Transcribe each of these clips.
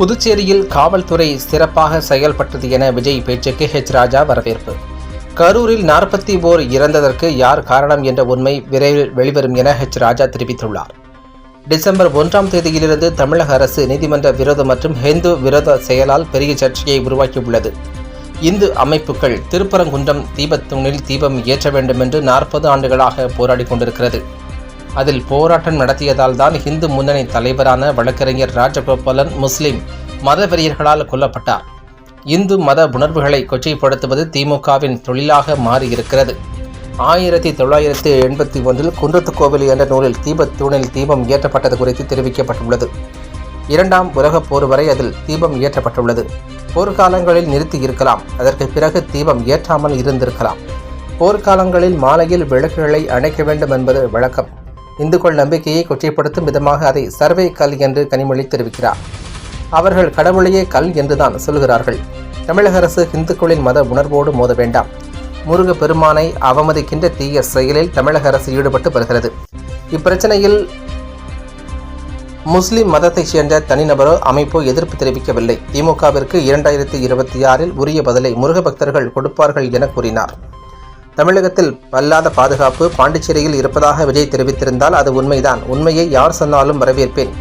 புதுச்சேரியில் காவல்துறை சிறப்பாக செயல்பட்டது என விஜய் பேச்சுக்கு ஹெச் ராஜா வரவேற்பு. கரூரில் நாற்பத்தி ஓர் இறந்ததற்கு யார் காரணம் என்ற உண்மை விரைவில் வெளிவரும் என ஹெச் ராஜா தெரிவித்துள்ளார். டிசம்பர் ஒன்றாம் தேதியிலிருந்து தமிழக அரசு நீதிமன்ற விரோத மற்றும் ஹிந்து விரோத செயலால் பெரிய சர்ச்சையை உருவாக்கியுள்ளது. இந்து அமைப்புகள் திருப்பரங்குன்றம் தீபத்தூணில் தீபம் ஏற்ற வேண்டும் என்று நாற்பது ஆண்டுகளாக போராடி கொண்டிருக்கிறது. அதில் போராட்டம் நடத்தியதால் தான் இந்து முன்னணி தலைவரான வழக்கறிஞர் ராஜகோபாலன் முஸ்லிம் மதவெறியர்களால் கொல்லப்பட்டார். இந்து மத உணர்வுகளை கொச்சைப்படுத்துவது திமுகவின் தொழிலாக மாறியிருக்கிறது. ஆயிரத்தி தொள்ளாயிரத்தி எண்பத்தி ஒன்றில் குன்றத்துக்கோவில் என்ற நூலில் தீபத்தூணில் தீபம் ஏற்றப்பட்டது குறித்து தெரிவிக்கப்பட்டுள்ளது. இரண்டாம் உலகப் போர் வரை அதில் தீபம் ஏற்றப்பட்டுள்ளது. போர்க்காலங்களில் நிறுத்தி இருக்கலாம் அதற்கு பிறகு தீபம் ஏற்றாமல் இருந்திருக்கலாம். போர்க்காலங்களில் மாலையில் விளக்குகளை அணைக்க வேண்டும் என்பது வழக்கம். இந்துக்கள் நம்பிக்கையை கொச்சைப்படுத்தும் விதமாக அதை சர்வே கல் என்று கனிமொழி தெரிவிக்கிறார். அவர்கள் கடவுளையே கல் என்றுதான் சொல்கிறார்கள். தமிழக அரசு இந்துக்களின் மத உணர்வோடு மோத வேண்டாம். முருக பெருமானை அவமதிக்கின்ற தீய செயலில் தமிழக அரசு ஈடுபட்டு வருகிறது. இப்பிரச்சனையில் முஸ்லிம் மதத்தைச் சேர்ந்த தனிநபரோ அமைப்போ எதிர்ப்பு தெரிவிக்கவில்லை. திமுகவிற்கு இரண்டாயிரத்தி இருபத்தி ஆறில் உரிய பதிலை முருக பக்தர்கள் கொடுப்பார்கள் என கூறினார். தமிழகத்தில் வல்லாத பாதுகாப்பு பாண்டிச்சேரியில் இருப்பதாக விஜய் தெரிவித்திருந்தால் அது உண்மைதான். உண்மையை யார் சொன்னாலும் வரவேற்பேன்.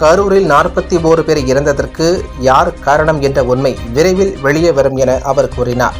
கரூரில் நாற்பத்தி ஓரு பேர் இறந்ததற்கு யார் காரணம் என்ற உண்மை விரைவில் வெளியே வரும் என அவர் கூறினார்.